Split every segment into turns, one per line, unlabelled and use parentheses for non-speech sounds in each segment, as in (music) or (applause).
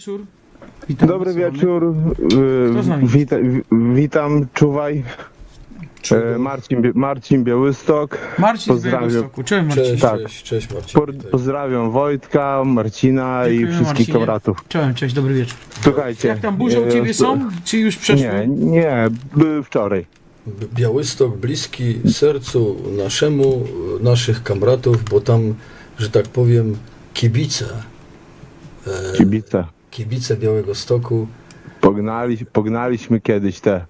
wieczór. Witam
Dobry wieczór.
Kto z nami?
Wita, wi- witam, czuwaj. E, Marcin, Bie- Marcin Białystok.
Marcin z
Pozdrawiam.
Białegostoku. Cześć Marcin.
Cześć,
Tak.
cześć, cześć Marcin.
Por-
witaj.
Pozdrawiam Wojtka, Marcina i
Dziękujemy,
wszystkich
Marcinie.
kamratów.
Cześć, cześć, dobry wieczór.
Słuchajcie.
Jak tam burze u
e,
ciebie są? Czy już przeszły?
Nie, nie, były wczoraj.
Białystok bliski sercu naszemu, naszych kamratów, bo tam, że tak powiem, kibice, e,
Kibice.
Kibice Białego Stoku,
Pognali, pognaliśmy kiedyś te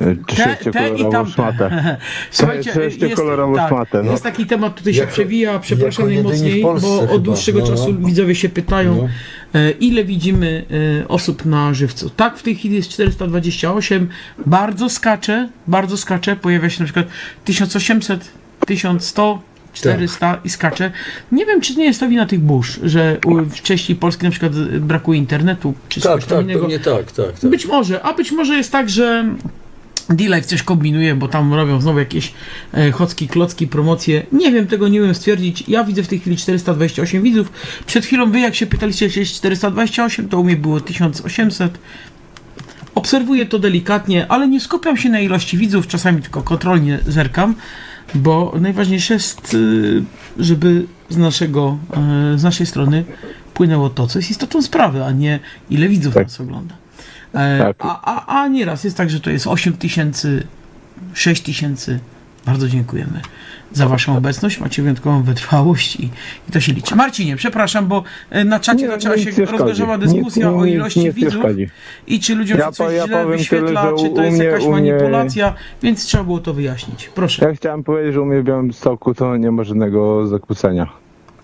e, sześciokolorową
tamte.
szmatę. (laughs)
Słuchajcie,
Te
jest,
sześciokolorową
tak,
szmatę, no.
jest taki temat, tutaj się
Jako-
przewija, przepraszam najmocniej, bo od dłuższego
no,
czasu
no.
widzowie się pytają,
No.
e, ile widzimy e, osób na żywcu. Tak, w tej chwili jest 428, bardzo skacze, bardzo skacze, pojawia się na przykład 1800, 1100, 400 i skacze. Nie wiem, czy nie jest to wina tych burz, że u- w części Polski na przykład brakuje internetu, czy
Tak, tak,
innego.
pewnie tak, tak, tak.
Być może, a być może jest tak, że D-Live coś kombinuje, bo tam robią znowu jakieś e, chocki, klocki, promocje. Nie wiem, tego nie umiem stwierdzić. Ja widzę w tej chwili 428 widzów. Przed chwilą wy, jak się pytaliście, czy jest 428, to u mnie było 1800. Obserwuję to delikatnie, ale nie skupiam się na ilości widzów, czasami tylko kontrolnie zerkam, bo najważniejsze jest, y, żeby z, naszego, y, z naszej strony płynęło to, co jest istotą sprawy, a nie ile widzów
Tak.
nas ogląda. E,
Tak.
a, a, a nieraz jest tak, że to jest 8 tysięcy, 6 tysięcy. Bardzo dziękujemy za Waszą obecność. Macie wyjątkową wytrwałość i, i to się liczy. Marcinie, przepraszam, bo e, na czacie
Nie,
zaczęła się rozgorzała dyskusja
Nic-
o ilości
nic
widzów i czy ludziom
Ja
się coś
ja
źle wyświetla,
tyle, że
czy to jest
mnie-
jakaś
u mnie-
manipulacja, więc trzeba było to wyjaśnić. Proszę.
Ja chciałem powiedzieć, że u mnie w Białymstoku to nie ma żadnego zakłócenia.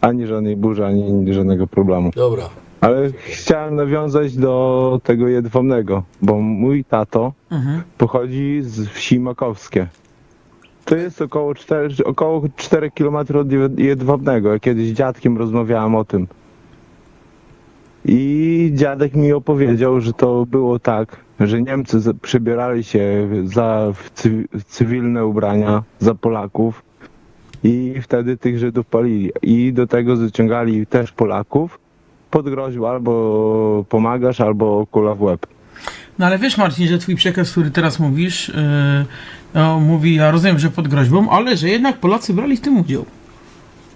Ani żadnej burzy, ani żadnego problemu.
Dobra,
Ale chciałem nawiązać do tego jedwabnego, bo mój tato
Mhm.
pochodzi z wsi Makowskie. To jest około 4, około 4 km od Jed- jedwabnego. Ja kiedyś z dziadkiem rozmawiałem o tym. I dziadek mi opowiedział, że to było tak, że Niemcy przebierali się za cywilne ubrania za Polaków i wtedy tych Żydów palili. I do tego zaciągali też Polaków pod groźbą albo pomagasz, albo kula w łeb.
No ale wiesz Marcin, że twój przekaz, który teraz mówisz, yy, mówi, ja rozumiem, że pod groźbą, ale że jednak Polacy brali w tym udział.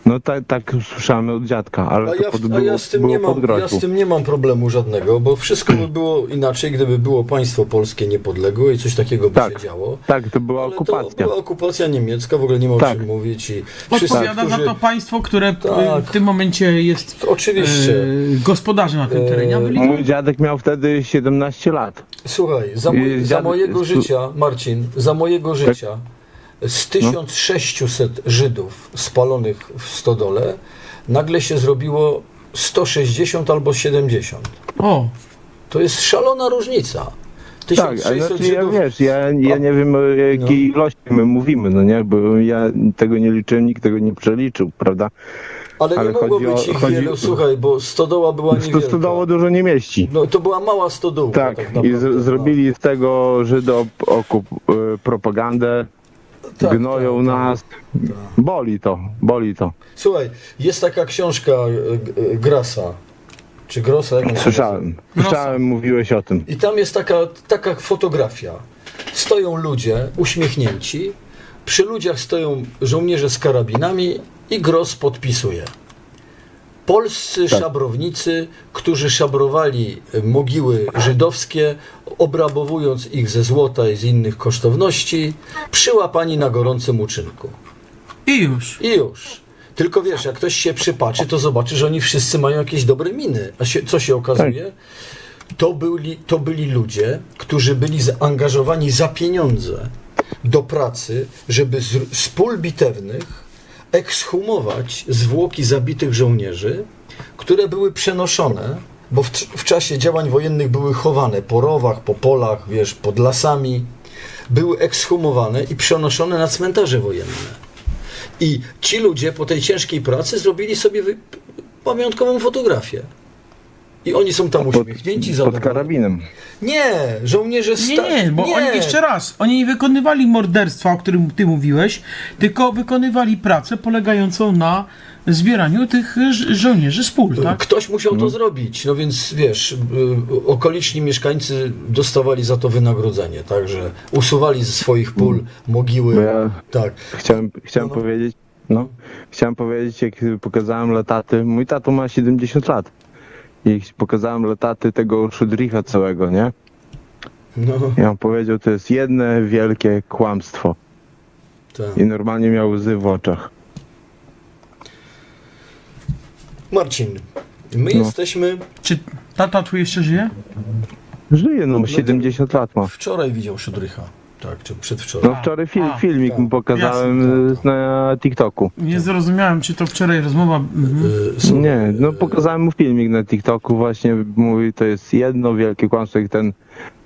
No tak, tak słyszałem od dziadka, ale
a
to
ja,
pod,
a
było,
ja, z tym
było
nie
pod
mam,
groźbą.
ja z tym nie mam problemu żadnego, bo wszystko by było inaczej, gdyby było państwo polskie niepodległe i coś takiego by
Tak.
się działo.
Tak, to była
Ale
okupacja.
to była okupacja niemiecka, w ogóle nie ma o
Tak.
czym mówić. I wszyscy,
Odpowiada za
którzy-
to państwo, które
Tak.
yy, w tym momencie jest
Oczywiście.
yy, gospodarzem na tym
Yy,
terenie. a byli
Mój dziadek miał wtedy 17 lat.
Słuchaj, za, mój,
I
za
dziad-
mojego
su-
życia, Marcin, za mojego
Tak.
życia z 1600 Żydów spalonych w stodole nagle się zrobiło 160 albo 70.
O,
To jest szalona różnica.
Tak,
1600
ale znaczy, ja
Żydów.
wiesz, ja, ja nie wiem o jakiej ilości my mówimy, no nie, bo ja tego nie liczyłem, nikt tego nie przeliczył, prawda?
ale nie
ale
mogło
chodzi o-
być ich
chodzi-
wielu, słuchaj, bo stodoła była
To
niewielka.
stodoło dużo nie mieści.
No to była mała stodołka.
Tak,
Tak,
i z, zrobili z tego Żydop okup, y, propagandę,
Tak,
gnoją
tak,
nas.
tak.
Boli to, boli to.
Słuchaj, jest taka książka e, e, Grasa, czy Grossa,
Słyszałem, słyszałem, mówiłeś o tym.
I tam jest taka, taka fotografia. Stoją ludzie uśmiechnięci, przy ludziach stoją żołnierze z karabinami i Gross podpisuje. Polscy
Tak.
szabrownicy, którzy szabrowali e, mogiły żydowskie, obrabowując ich ze złota i z innych kosztowności, przyłapani na gorącym uczynku.
i już.
I już. Tylko wiesz, jak ktoś się przypatrzy, to zobaczy, że oni wszyscy mają jakieś dobre miny. A się, co się okazuje? To byli, to byli ludzie, którzy byli zaangażowani za pieniądze do pracy, żeby z, z pól bitewnych ekshumować zwłoki zabitych żołnierzy, które były przenoszone, bo w, w czasie działań wojennych były chowane po rowach, po polach, wiesz, pod lasami, były ekshumowane i przenoszone na cmentarze wojenne. I ci ludzie po tej ciężkiej pracy zrobili sobie pamiątkową fotografię. I oni są tam uśmiechnięci,
pod
zadowoleni.
karabinem.
Nie, żołnierze
Nie,
sta...
nie, bo oni jeszcze raz, oni nie wykonywali morderstwa, o którym ty mówiłeś, tylko wykonywali pracę polegającą na zbieraniu tych ż- żołnierzy z pól, tak?
Ktoś musiał to zrobić, no więc wiesz, y, okoliczni mieszkańcy dostawali za to wynagrodzenie, także usuwali ze swoich pól mogiły.
Bo ja
Tak.
chciałem, chciałem
No, no.
powiedzieć, no, chciałem powiedzieć, jak pokazałem lataty, mój tato ma 70 lat. I pokazałem lataty tego szudricha całego, nie?
No,
I on powiedział, to jest jedne wielkie kłamstwo.
tak.
I normalnie miał łzy w oczach.
Marcin, my
No.
jesteśmy.
Czy tata tu jeszcze żyje?
Żyje, no, 70 lat ma.
Wczoraj widział Szydrycha. Tak, czy przedwczoraj.
No wczoraj fil,
A,
filmik
tak.
mu pokazałem
Jasne,
y, na TikToku.
Nie zrozumiałem, czy to wczoraj rozmowa... Mhm.
Y, słuchaj,
Nie, no pokazałem mu filmik na TikToku, właśnie mówi, to jest jedno wielkie kłamstwo i ten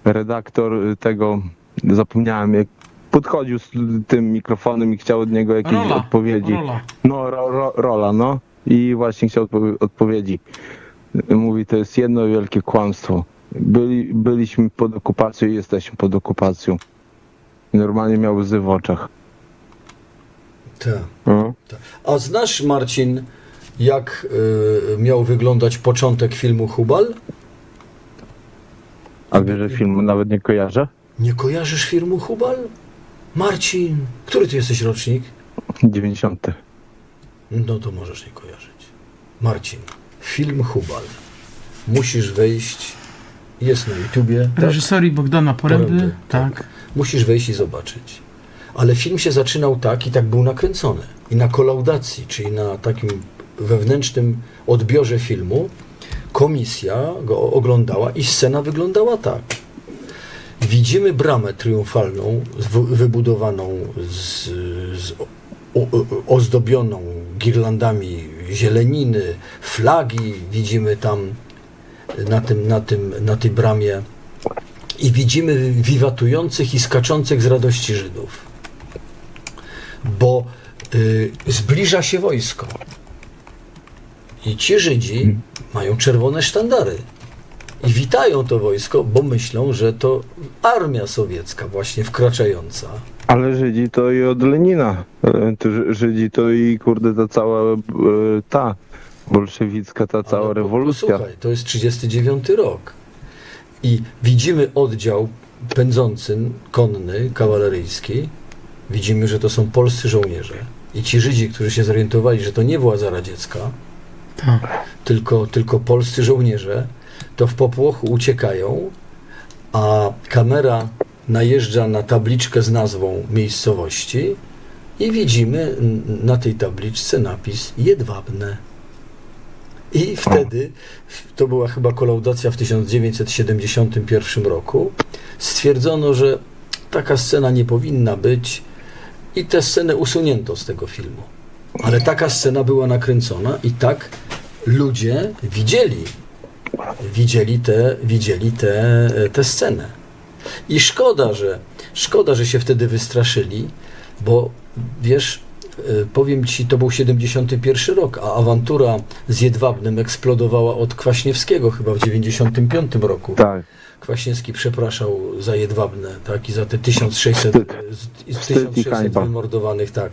redaktor y, tego, zapomniałem, jak podchodził z tym mikrofonem i chciał od niego jakieś
Rola.
odpowiedzi.
Rola.
No, ro, ro, rola, no. I właśnie chciał odpo- odpowiedzi. Mówi, to jest jedno wielkie kłamstwo. Byli, byliśmy pod okupacją i jesteśmy pod okupacją. I Normalnie miał łzy w oczach.
tak.
No.
A znasz, Marcin, jak y, miał wyglądać początek filmu Hubal?
A wiesz, że filmu nawet nie kojarzę?
Nie kojarzysz filmu Hubal? Marcin, który ty jesteś rocznik?
90.
No to możesz nie kojarzyć. Marcin, film Hubal. Musisz wejść, jest na YouTubie. Tak?
Reżyserii Bogdana Poręby,
Poręby,
tak.
Musisz wejść i zobaczyć. Ale film się zaczynał tak i tak był nakręcony. I na kolaudacji, czyli na takim wewnętrznym odbiorze filmu, komisja go oglądała i scena wyglądała tak. Widzimy bramę triumfalną, wybudowaną, z, z o, ozdobioną girlandami zieleniny, flagi widzimy tam na, tym, na, tym, na tej bramie i widzimy wiwatujących i skaczących z radości Żydów. Bo y, zbliża się wojsko. I ci Żydzi mają czerwone sztandary. I witają to wojsko, bo myślą, że to armia sowiecka właśnie wkraczająca.
Ale Żydzi to i od Lenina. Żydzi to i kurde ta cała e, ta bolszewicka, ta cała
Ale
rewolucja.
To jest 39 rok. I widzimy oddział pędzący, konny, kawaleryjski. Widzimy, że to są polscy żołnierze. I ci Żydzi, którzy się zorientowali, że to nie władza radziecka,
tak.
tylko, tylko polscy żołnierze, to w popłochu uciekają, a kamera najeżdża na tabliczkę z nazwą miejscowości i widzimy na tej tabliczce napis Jedwabne. I wtedy, to była chyba kolaudacja w 1971 roku, stwierdzono, że taka scena nie powinna być i tę scenę usunięto z tego filmu. Ale taka scena była nakręcona i tak ludzie widzieli, widzieli tę widzieli te, te scenę. I szkoda, że szkoda, że się wtedy wystraszyli, bo wiesz, powiem ci, to był 71 rok, a awantura z Jedwabnym eksplodowała od Kwaśniewskiego chyba w 95 roku.
Tak.
Kwaśniewski przepraszał za Jedwabne, tak, i za te 1600,
Wstyd.
z, z
Wstyd i
1600
hańba.
wymordowanych, tak.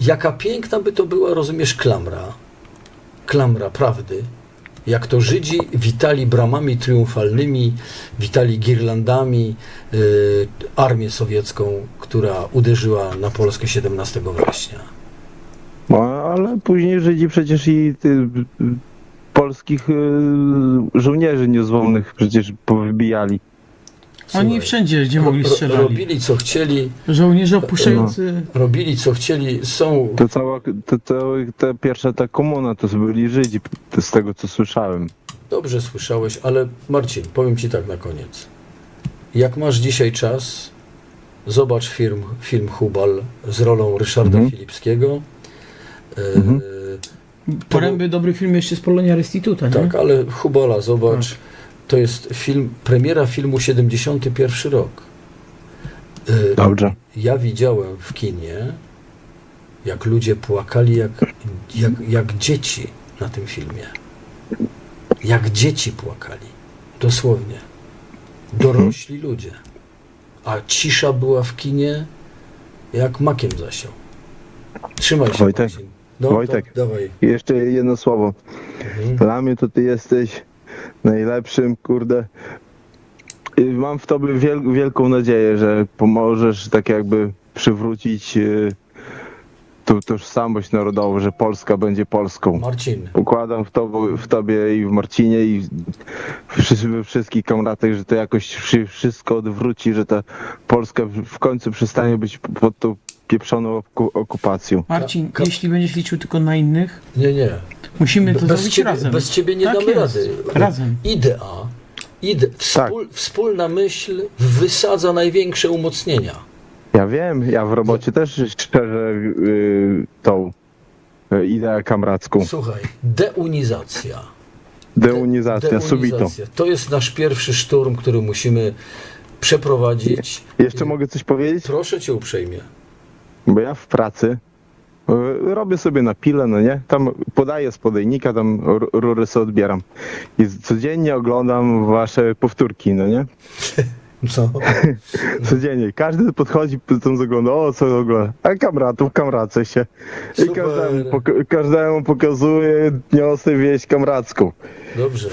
Jaka piękna by to była, rozumiesz, klamra, klamra prawdy, jak to Żydzi witali bramami triumfalnymi, witali girlandami y, armię sowiecką, która uderzyła na Polskę 17 września.
No, ale później Żydzi przecież i ty, y, polskich y, żołnierzy niezłomnych przecież powybijali.
Oni
Słuchaj,
wszędzie, gdzie
ro-
mogli
ro-
strzelali.
Robili co chcieli,
Żołnierze opuszczający...
robili co chcieli, są
To cała, to, to, ta pierwsza ta komuna to byli Żydzi, to z tego co słyszałem.
Dobrze słyszałeś, ale Marcin, powiem Ci tak na koniec. Jak masz dzisiaj czas, zobacz film, film Hubal z rolą Ryszarda
Mhm.
Filipskiego. E,
Mhm.
Poręby, dobry film jeszcze z Polonia Restituta, nie?
Tak, ale Hubala zobacz. To jest film, premiera filmu 71 rok. E,
Dobrze.
Ja widziałem w kinie, jak ludzie płakali jak, jak, jak dzieci na tym filmie. Jak dzieci płakali. Dosłownie. Dorośli ludzie. A cisza była w kinie jak makiem zasiał. Trzymaj się,
Wojtek.
No,
Wojtek.
To, dawaj.
Jeszcze jedno słowo.
Mhm.
Dla mnie to ty jesteś najlepszym, kurde. I Mam w tobie wiel- wielką nadzieję, że pomożesz tak jakby przywrócić y, tą tożsamość narodową, że Polska będzie Polską.
Marcin,
Układam w, to, w tobie i w Marcinie i we wszystkich kamratach, że to jakoś wszy- wszystko odwróci, że ta Polska w- w końcu przestanie być pod tą pieprzoną oku- okupacją.
Marcin,
Ka-
jeśli będziesz liczył tylko na innych,
nie, nie.
musimy to
Bez
zrobić
ciebie,
razem.
bez ciebie nie
Tak
damy
jest.
rady.
Razem.
Idea, ide, wspól, wspólna myśl wysadza największe umocnienia.
Ja wiem, ja w robocie też szczerze y, tą y, ideę kamracką.
Słuchaj, deunizacja.
Deunizacja, subito.
Deunizacja. To jest nasz pierwszy szturm, który musimy przeprowadzić.
Jeszcze mogę coś powiedzieć?
Proszę cię uprzejmie.
Bo ja w pracy y, robię sobie na pile, no nie? Tam podaję z podajnika, tam rury sobie odbieram. I codziennie oglądam wasze powtórki, no nie? (laughs)
No. (laughs)
Codziennie. Każdy podchodzi, tam zagląda, o co ogląda? A kamratów, kamracę się. I
Super.
każdemu, poka- każdemu pokazuje, niosę wieść kamracką.
Dobrze.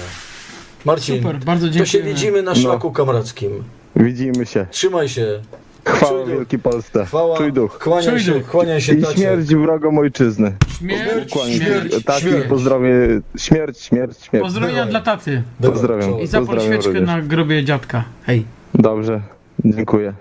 Marcin,
Super, bardzo
to się widzimy na
No.
szlaku kamrackim.
Widzimy się.
Trzymaj się.
Chwała
Czuj duch.
Wielkiej Polsce.
Chwała,
Czuj duch.
kłaniaj
Czuj
się,
duch.
kłaniaj się
I
tacie.
śmierć wrogom ojczyzny.
Śmierć,
Kłaniam
śmierć,
się. Taty,
śmierć.
pozdrowię. Śmierć, śmierć, śmierć.
Pozdrowienia dla taty.
Bywa,
Pozdrawiam.
I zapal
Pozdrawiam
świeczkę
również.
na grobie dziadka. Hej.
Dobrze, dziękuję.